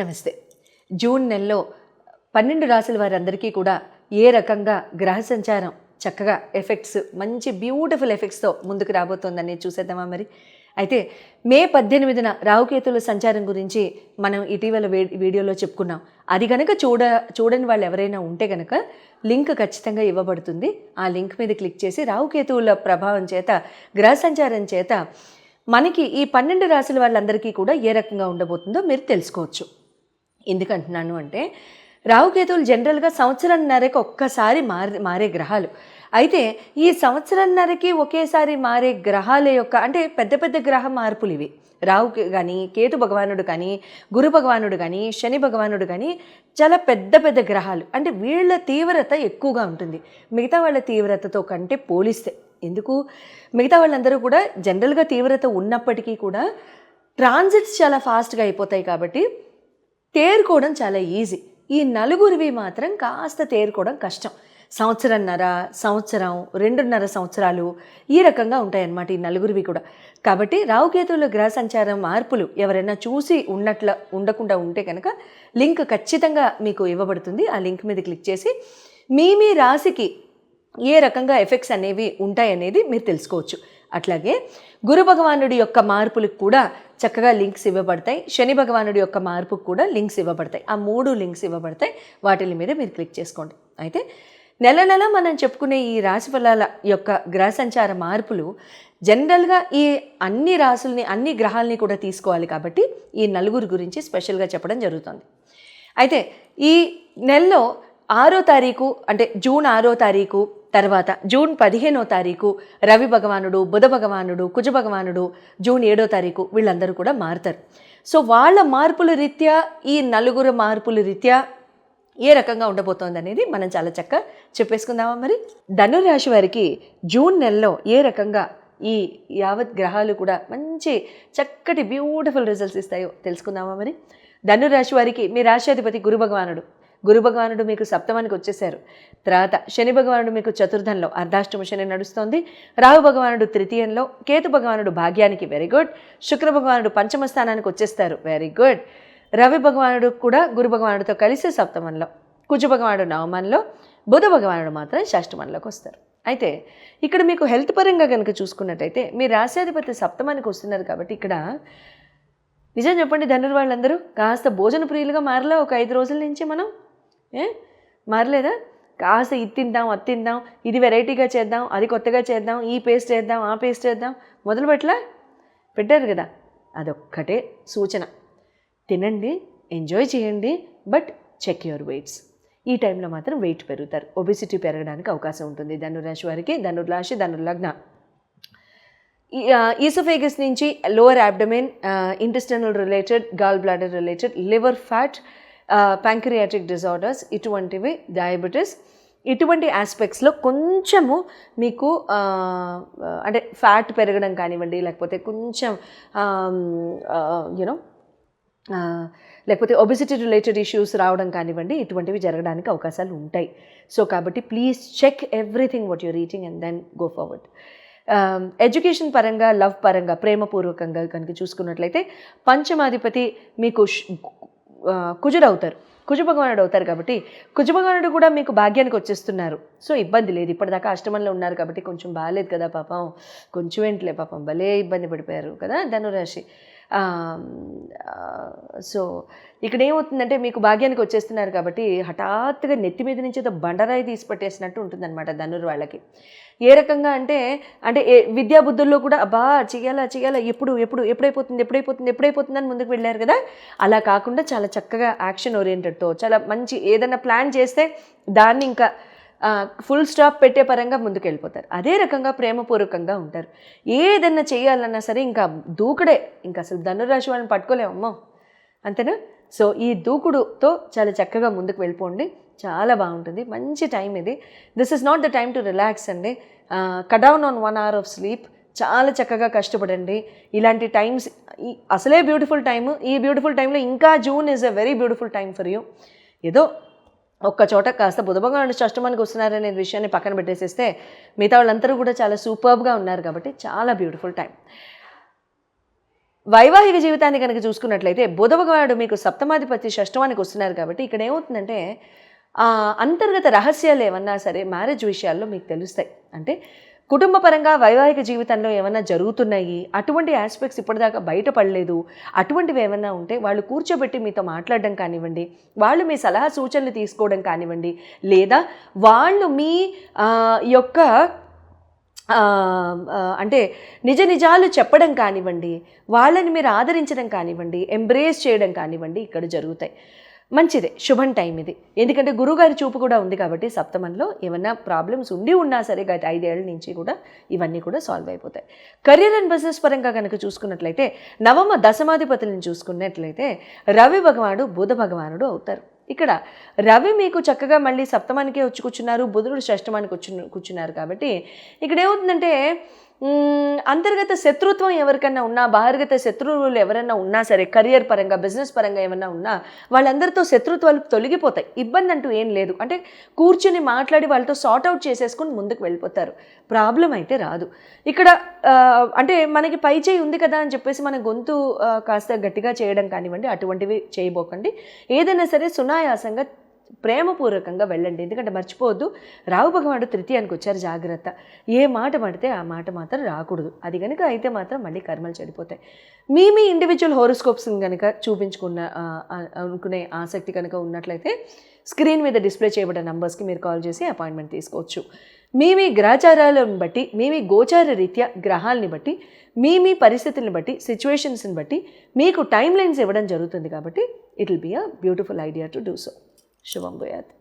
నమస్తే. జూన్ నెలలో పన్నెండు రాసుల వారందరికీ కూడా ఏ రకంగా గ్రహ సంచారం చక్కగా ఎఫెక్ట్స్ మంచి బ్యూటిఫుల్ ఎఫెక్ట్స్తో ముందుకు రాబోతోందని చూసేద్దామా మరి? అయితే మే పద్దెనిమిదిన రావుకేతుల సంచారం గురించి మనం ఇటీవల వీడియోలో చెప్పుకున్నాం. అది కనుక చూడ చూడని వాళ్ళు ఎవరైనా ఉంటే కనుక లింక్ ఖచ్చితంగా ఇవ్వబడుతుంది. ఆ లింక్ మీద క్లిక్ చేసి రావుకేతువుల ప్రభావం చేత గ్రహ సంచారం చేత మనకి ఈ పన్నెండు రాశుల వాళ్ళందరికీ కూడా ఏ రకంగా ఉండబోతుందో మీరు తెలుసుకోవచ్చు. ఎందుకంటున్నాను అంటే రావుకేతువులు జనరల్గా సంవత్సరంన్నరకి ఒక్కసారి మారే మారే గ్రహాలు. అయితే ఈ సంవత్సరంన్నరకి ఒకేసారి మారే గ్రహాల యొక్క అంటే పెద్ద పెద్ద గ్రహ మార్పులు ఇవి. రావు కానీ కేతు భగవానుడు కానీ గురు భగవానుడు కానీ శని భగవానుడు కానీ చాలా పెద్ద పెద్ద గ్రహాలు. అంటే వీళ్ళ తీవ్రత ఎక్కువగా ఉంటుంది. మిగతా వాళ్ళ తీవ్రతతో కంటే పోలిస్తే. ఎందుకు? మిగతా వాళ్ళందరూ కూడా జనరల్గా తీవ్రత ఉన్నప్పటికీ కూడా ట్రాన్సిట్స్ చాలా ఫాస్ట్గా అయిపోతాయి కాబట్టి తేరుకోవడం చాలా ఈజీ. ఈ నలుగురివి మాత్రం కాస్త తేరుకోవడం కష్టం. సంవత్సరంన్నర సంవత్సరం రెండున్నర సంవత్సరాలు ఈ రకంగా ఉంటాయన్నమాట ఈ నలుగురివి కూడా. కాబట్టి రావుకేతువుల గ్రహ సంచారం మార్పులు ఎవరైనా చూసి ఉన్నట్ల ఉండకుండా ఉంటే కనుక లింక్ ఖచ్చితంగా మీకు ఇవ్వబడుతుంది. ఆ లింక్ మీద క్లిక్ చేసి మీ మీ రాశికి ఏ రకంగా ఎఫెక్ట్స్ అనేవి ఉంటాయనేది మీరు తెలుసుకోవచ్చు. అట్లాగే గురు భగవానుడి యొక్క మార్పులకు కూడా చక్కగా లింక్స్ ఇవ్వబడతాయి. శని భగవానుడి యొక్క మార్పుకు కూడా లింక్స్ ఇవ్వబడతాయి. ఆ మూడు లింక్స్ ఇవ్వబడతాయి. వాటి మీద మీరు క్లిక్ చేసుకోండి. అయితే నెల నెల మనం చెప్పుకునే ఈ రాశి ఫలాల యొక్క గ్రహ సంచార మార్పులు జనరల్గా ఈ అన్ని రాసుల్ని అన్ని గ్రహాలని కూడా తీసుకోవాలి కాబట్టి ఈ నలుగురు గురించి స్పెషల్గా చెప్పడం జరుగుతుంది. అయితే ఈ నెలలో ఆరో తారీఖు అంటే జూన్ ఆరో తారీఖు తర్వాత జూన్ పదిహేనో తారీఖు రవి భగవానుడు బుధ భగవానుడు కుజ భగవానుడు జూన్ ఏడో తారీఖు వీళ్ళందరూ కూడా మారుతారు. సో వాళ్ళ మార్పుల రీత్యా ఈ నలుగురు మార్పుల రీత్యా ఏ రకంగా ఉండబోతోంది అనేది మనం చాలా చక్కగా చెప్పేసుకుందామా మరి? ధనురాశి వారికి జూన్ నెలలో ఏ రకంగా ఈ యావత్ గ్రహాలు కూడా మంచి చక్కటి బ్యూటిఫుల్ రిజల్ట్స్ ఇస్తాయో తెలుసుకుందామా మరి? ధనురాశి వారికి మీ రాశ్యాధిపతి గురు భగవానుడు. గురు భగవానుడు మీకు సప్తమానికి వచ్చేసారు తర్వాత శని భగవానుడు మీకు చతుర్థంలో అర్ధాష్టమ శని నడుస్తోంది. రాహు భగవానుడు తృతీయంలో కేతు భగవానుడు భాగ్యానికి వెరీ గుడ్ శుక్ర భగవానుడు పంచమ స్థానానికి వచ్చేస్తారు వెరీ గుడ్ రవి భగవానుడు కూడా గురు భగవానుడితో కలిసి సప్తమంలో కుజ భగవానుడు నవమంలో బుధ భగవానుడు మాత్రం షష్టమంలోకి వస్తారు. అయితే ఇక్కడ మీకు హెల్త్ పరంగా కనుక చూసుకున్నట్టయితే మీ రాశ్యాధిపతి సప్తమానికి వస్తున్నారు కాబట్టి ఇక్కడ నిజం చెప్పండి ధనుర్ వాళ్ళందరూ కాస్త భోజన ప్రియులుగా మారలా ఒక ఐదు రోజుల నుంచి మనం? ఏ? మారలేదా? కాస్త ఇది తిందాం అది తిందాం ఇది వెరైటీగా చేద్దాం అది కొత్తగా చేద్దాం ఈ పేస్ట్ చేద్దాం ఆ పేస్ట్ చేద్దాం మొదలు పెట్టలా? పెట్టారు కదా? అదొక్కటే సూచన. తినండి ఎంజాయ్ చేయండి బట్ చెక్ యువర్ వెయిట్స్. ఈ టైంలో మాత్రం వెయిట్ పెరుగుతారు. ఒబిసిటీ పెరగడానికి అవకాశం ఉంటుంది. ధనురాశి వారికి ధనుర్రాశి ధనుర్లగ్న. ఈసోఫేగస్ నుంచి lower abdomen intestinal related gall bladder related liver fat pancreatic disorders ఇటువంటివి డయాబెటీస్ ఇటువంటి ఆస్పెక్ట్స్లో కొంచెము మీకు అంటే ఫ్యాట్ పెరగడం కానివ్వండి లేకపోతే కొంచెం యూనో లేకపోతే ఒబిసిటీ రిలేటెడ్ ఇష్యూస్ రావడం కానివ్వండి ఇటువంటివి జరగడానికి అవకాశాలు ఉంటాయి. సో కాబట్టి please check everything what you're reaching and then go forward education పరంగా లవ్ పరంగా ప్రేమపూర్వకంగా కనుక చూసుకున్నట్లయితే పంచమాధిపతి మీకు కుజుడు అవుతారు కుజ భగవానుడు అవుతారు కాబట్టి కుజ భగవానుడు కూడా మీకు భాగ్యానికి వచ్చేస్తున్నారు. సో ఇబ్బంది లేదు. ఇప్పటిదాకా అష్టమంలో ఉన్నారు కాబట్టి కొంచెం బాగాలేదు కదా పాపం. కొంచెం ఏంటిలే పాపం. భలే ఇబ్బంది పడిపోయారు కదా ధనురాశి. సో ఇక్కడ ఏమవుతుందంటే మీకు భాగ్యానికి వచ్చేస్తున్నారు కాబట్టి హఠాత్తుగా నెత్తి మీద నుంచి ఏదో బండరాయి తీసి పట్టేసినట్టు ఉంటుందన్నమాట ధనుర్ వాళ్ళకి. ఏ రకంగా అంటే అంటే ఏ విద్యా బుద్ధుల్లో కూడా అబ్బా చెయ్యాలా చేయాలా ఎప్పుడు ఎప్పుడు ఎప్పుడైపోతుంది ఎప్పుడైపోతుంది ఎప్పుడైపోతుందని ముందుకు వెళ్ళారు కదా? అలా కాకుండా చాలా చక్కగా యాక్షన్ ఓరియంటెడ్తో చాలా మంచి ఏదైనా ప్లాన్ చేస్తే దాన్ని ఇంకా ఫుల్ స్టాప్ పెట్టే పరంగా ముందుకు వెళ్ళిపోతారు అదే రకంగా ప్రేమపూర్వకంగా ఉంటారు. ఏదన్నా చేయాలన్నా సరే ఇంకా దూకుడే. ఇంకా అసలు ధనురాశి వాళ్ళని పట్టుకోలేమమ్మో అంతేనా? సో ఈ దూకుడుతో చాలా చక్కగా ముందుకు వెళ్ళిపోండి. చాలా బాగుంటుంది. మంచి టైం ఇది. This is not the time to relax అండి. Cut down on one hour of sleep చాలా చక్కగా కష్టపడండి. ఇలాంటి టైమ్స్ అసలే బ్యూటిఫుల్ టైం ఈ బ్యూటిఫుల్ టైంలో ఇంకా June is a very beautiful time for you ఏదో ఒక్క చోట కాస్త బుధభగవానుడు షష్టమానికి వస్తున్నారనే విషయాన్ని పక్కన పెట్టేసేస్తే మిగతా వాళ్ళందరూ కూడా చాలా సూపర్బ్గా ఉన్నారు కాబట్టి చాలా బ్యూటిఫుల్ టైం వైవాహిక జీవితాన్ని కనుక చూసుకున్నట్లయితే బుధభగవానుడు మీకు సప్తమాధిపతి షష్టమానికి వస్తున్నారు కాబట్టి ఇక్కడ ఏమవుతుందంటే అంతర్గత రహస్యాలు ఏమన్నా సరే మ్యారేజ్ విషయాల్లో మీకు తెలుస్తాయి. అంటే కుటుంబ పరంగా వైవాహిక జీవితంలో ఏమైనా జరుగుతున్నాయి? అటువంటి ఆస్పెక్ట్స్ ఇప్పటిదాకా బయటపడలేదు. అటువంటివి ఏమైనా ఉంటే వాళ్ళు కూర్చోబెట్టి మీతో మాట్లాడడం కానివ్వండి వాళ్ళు మీ సలహా సూచనలు తీసుకోవడం కానివ్వండి లేదా వాళ్ళు మీ యొక్క అంటే నిజ నిజాలు చెప్పడం కానివ్వండి వాళ్ళని మీరు ఆదరించడం కానివ్వండి ఎంబ్రేస్ చేయడం కానివ్వండి ఇక్కడ జరుగుతాయి. మంచిదే శుభం టైం ఇది. ఎందుకంటే గురువుగారి చూపు కూడా ఉంది కాబట్టి సప్తమంలో ఏమన్నా ప్రాబ్లమ్స్ ఉండి ఉన్నా సరే గత ఐదేళ్ళ నుంచి కూడా ఇవన్నీ కూడా సాల్వ్ అయిపోతాయి. కెరియర్ అండ్ బిజినెస్ పరంగా కనుక చూసుకున్నట్లయితే నవమ దశమాధిపతులను చూసుకున్నట్లయితే రవి భగవానుడు బుధ భగవానుడు అవుతారు. ఇక్కడ రవి మీకు చక్కగా మళ్ళీ సప్తమానికే వచ్చి కూర్చున్నారు బుధుడు షష్టమానికి వచ్చి కూర్చున్నారు కాబట్టి ఇక్కడ ఏమవుతుందంటే అంతర్గత శత్రుత్వం ఎవరికైనా ఉన్నా బహిర్గత శత్రువులు ఎవరైనా ఉన్నా సరే కెరియర్ పరంగా బిజినెస్ పరంగా ఏమైనా ఉన్నా వాళ్ళందరితో శత్రుత్వాలు తొలగిపోతాయి. ఇబ్బంది అంటూ ఏం లేదు. అంటే కూర్చుని మాట్లాడి వాళ్ళతో సార్ట్ అవుట్ చేసేసుకుని ముందుకు వెళ్ళిపోతారు. ప్రాబ్లం అయితే రాదు. ఇక్కడ అంటే మనకి పై చేయి ఉంది కదా అని చెప్పేసి మన గొంతు కాస్త గట్టిగా చేయడం కానివ్వండి అటువంటివి చేయబోకండి. ఏదైనా సరే సునాయాసంగా ప్రేమపూర్వకంగా వెళ్ళండి. ఎందుకంటే మర్చిపోవద్దు రావు భగవానుడు తృతీయానికి వచ్చారు జాగ్రత్త. ఏ మాట పడితే ఆ మాట మాత్రం రాకూడదు. అది కనుక అయితే మాత్రం మళ్ళీ కర్మలు చెడిపోతాయి. మీ మీ ఇండివిజువల్ హోరోస్కోప్స్ని కనుక చూపించుకున్న అనుకునే ఆసక్తి కనుక ఉన్నట్లయితే స్క్రీన్ మీద డిస్ప్లే చేయబడిన నంబర్స్కి మీరు కాల్ చేసి అపాయింట్మెంట్ తీసుకోవచ్చు. మీ మీ గ్రహచారాలను బట్టి మీ మీ గోచార రీత్యా గ్రహాలని బట్టి మీ మీ పరిస్థితులను బట్టి సిచ్యువేషన్స్ని బట్టి మీకు టైం లైన్స్ ఇవ్వడం జరుగుతుంది కాబట్టి it will be a beautiful idea to do so శుభం భూయాత్